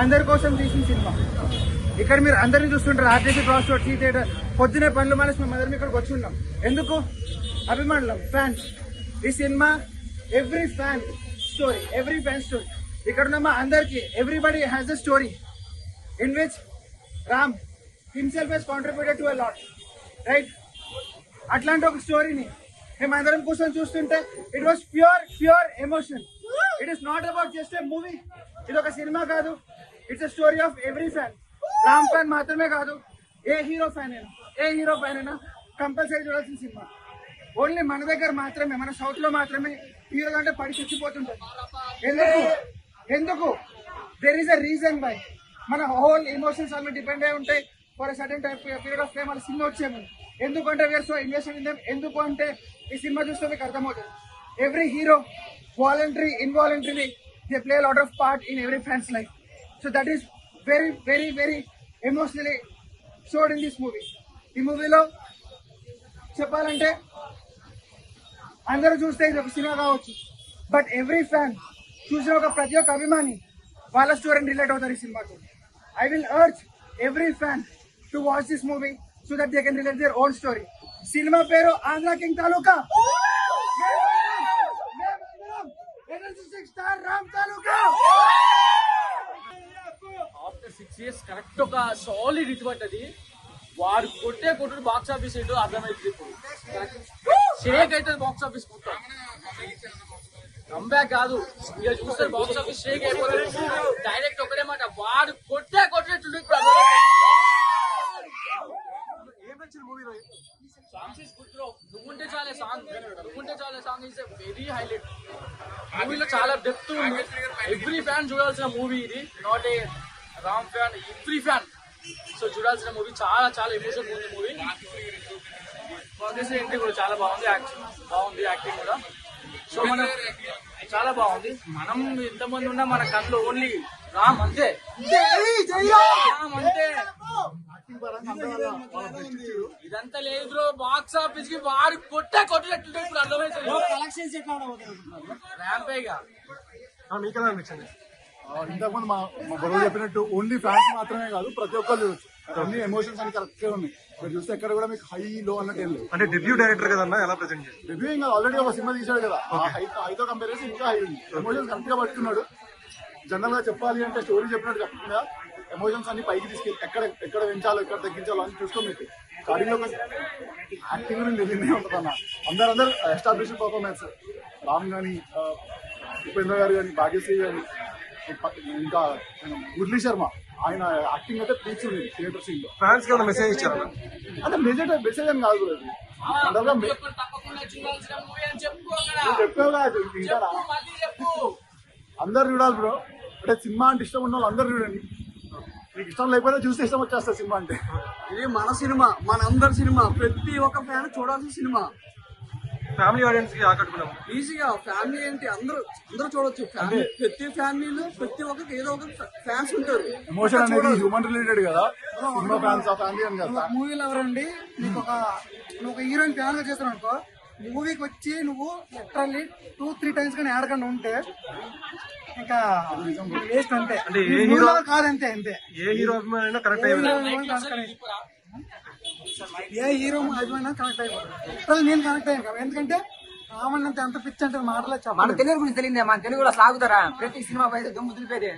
అందరి కోసం తీసిన సినిమా. ఇక్కడ మీరు అందరిని చూస్తుంటారు RTC cross road C theatre. పొద్దునే పనులు మనసు మేమందరం అందరం ఇక్కడికి వచ్చి ఉన్నాం. ఎందుకు? అభిమానులం ఫ్యాన్స్. ఈ cinema every fan story every fan story. ఇక్కడ ఉన్న మా అందరికీ everybody has a story. In which Ram himself has contributed to a lot. Right? అట్లాంటి ఒక స్టోరీని మేమందరం అందరం కూర్చొని చూస్తుంటే it was pure pure emotion it is not about just a movie ఇది ఒక సినిమా కాదు. It's a story of every fan Ram fan మాత్రమే కాదు ఏ హీరో ఫ్యాన్ అయినా ఏ హీరో ఫ్యాన్ అయినా కంపల్సరీ చూడాల్సిన సినిమా ఓన్లీ మన దగ్గర మాత్రమే మన సౌత్లో మాత్రమే హీరో అంటే పడి చచ్చిపోతుంటారు. ఎందుకు? ఎందుకు? There is a reason by మన హోల్ ఎమోషన్స్ అన్ని డిపెండ్ అయి ఉంటాయి. For certain type period of time మన సినిమా వచ్చేము ఎందుకంటే we're so invest in them ఎందుకు అంటే ఈ సినిమా చూస్తే మీకు అర్థమవుతుంది. Every hero voluntary involuntary they play lot of part in every fans life so that is very very very emotionally showed in this movie ఈ మూవీలో చెప్పాలంటే అందరూ చూస్తే ఇది ఒక సినిమా కావచ్చు. బట్ ఎవ్రీ ఫ్యాన్ చూసిన ఒక ప్రతి ఒక్క అభిమాని వాళ్ళ స్టోరీని రిలేట్ అవుతారు ఈ సినిమాకు. I will urge every fan to watch this movie so that they can relate their own story cinema పేరు ఆంధ్ర కింగ్ తాలూకా. స్టార్ రామ్ తాలూకా. సిక్స్ ఇయర్స్ కరెక్ట్ ఒక సాలిడ్ హిట్ పడ్డది వాడు కొట్టే కొట్టుడు బాక్స్ ఆఫీస్ ఏంటో అర్థమైంది ఇప్పుడు. షేక్ అయితే బాక్స్ ఆఫీస్ మొత్తం. కంబ్యాక్ కాదు. ఇక చూస్తే బాక్స్ ఆఫీస్ షేక్ అయిపోతుంది డైరెక్ట్ ఒకటే మాట. వాడు కొట్టే కొట్టేట్టు ఇప్పుడు సాంగ్స్ ఇస్ గుడ్ బ్రో నువ్వుంటే చాలే సాంగ్ నువ్వుంటే చాలే సాంగ్ ఇస్ వెరీ హైలైట్ మూవీలో చాలా డెప్త్ ఉంది. ఎవ్రీ ఫ్యాన్ చూడాల్సిన మూవీ ఇది. Not a Ram fan every fan. So చూడాల్సిన మూవీ చాలా చాలా ఎమోషన్ ఉంది మూవీ. ఎంట్రీ కూడా చాలా బాగుంది యాక్షన్ బాగుంది యాక్టింగ్ కూడా. సో మనం చాలా బాగుంది. మనం ఎంతమంది ఉన్నా మన కళ్ళు ఓన్లీ రామ్ అంతే. రామ్! అంతే. ఇదంతా లేదు బ్రో బాక్స్ ఆఫీస్కి వాడు కొట్టే కొట్టినట్టు ఇప్పుడు అర్థమవుతుంది ర్యాంపేగా మీకు అనిపించింది? ఇంతకుముందు మా మా గొడవ చెప్పినట్టు ఓన్లీ ఫ్యాన్స్ మాత్రమే కాదు ప్రతి ఒక్కరు చూడొచ్చు. అన్ని ఎమోషన్స్ అని కరెక్ట్గా ఉన్నాయి. చూస్తే ఎక్కడ కూడా మీకు హై లో అన్నట్టు ఏం లేదు. అంటే డెబ్యూ డైరెక్టర్ కదన్నా ఎలా ప్రెజెంట్ చేసి రివ్యూ ఇంకా ఆల్రెడీ ఒక సినిమా తీశాడు కదా. హైతో కంపేర్ చేసి ఇంకా హై ఉంది. ఎమోషన్స్ కరెక్ట్గా పట్టుకున్నాడు. జనరల్గా చెప్పాలి అంటే స్టోరీ చెప్పినట్టు చెప్పకుండా ఎమోషన్స్ అన్ని పైకి తీసుకెళ్ళి ఎక్కడ ఎక్కడ పెంచాలో ఎక్కడ తగ్గించాలో అని చూసుకో మీకు. స్టార్టింగ్లో యాక్టింగ్ గురించి తెలియదే ఉంటుంది అన్న. అందరు అందరు ఎస్టాబ్లిష్ పర్ఫార్మెన్స్ రామ్ గాని ఆ, ఉపేంద్ర గారు కానీ భాగ్యశ్రీ గాని ఇంకా మురళీ శర్మ ఆయన యాక్టింగ్ అయితే ఉంది థియేటర్ సీన్లో. ఫ్యాన్స్కి మెసేజ్ ఇచ్చారు? అంటే మెసేజ్ మెసేజ్ అని కాదు అందరు చూడాలి బ్రో అంటే సినిమా అంటే ఇష్టం ఉన్న వాళ్ళు అందరు చూడండి. మీకు ఇష్టం లేకపోతే చూస్తే ఇష్టం వచ్చేస్తుంది సినిమా అంటే. ఇది మన సినిమా మన అందరి సినిమా. ప్రతి ఒక్క ఫ్యాన్ చూడాల్సిన సినిమా. ఫ్యామిలీ ఆడియన్స్కి ఆకట్టుకున్నాము. ఈజీగా ఫ్యామిలీ ఏంటి? అందరూ అందరూ చూడొచ్చు. ఫ్యామిలీ ప్రతి ఫ్యామిలీలో ప్రతి ఒక్కరికి ఏదో ఒక ఫ్యాన్స్ ఉంటారు. ఎమోషన్ అనేది హ్యూమన్ రిలేటెడ్ కదా? సినిమా ఫ్యాన్స్ ఆ ఫ్యామిలీ అని కదా? మూవీలో ఎవరండి నీకు ఒక నువ్వు ఒక హీరోయిన్ ఫ్యాన్గా చేస్తున్నావు అనుకో. మూవీకి వచ్చి నువ్వు లిటరల్లీ టూ త్రీ టైమ్స్ కానీ ఆడకుండా ఉంటే ఇంకా వేస్ట్ అంతే. అంటే ఏ ఈ హీరో- మూవీలో కాదంతే అంతే. ఏ హీరో అభిమాని అయినా కరెక్ట్ ఏ హీరో కనెక్ట్ అభిమానం కనెక్ట్ అయిపోతుంది నేను కనెక్ట్ అయ్యాను కదా. ఎందుకంటే రావణ్ అంతే అంత పిచ్చి అంటే మాటలే మన తెలుగు గురించి తెలియదే మన తెలుగులో సాగుతారా? ప్రతి సినిమా పైన దుమ్ము దులిపేది.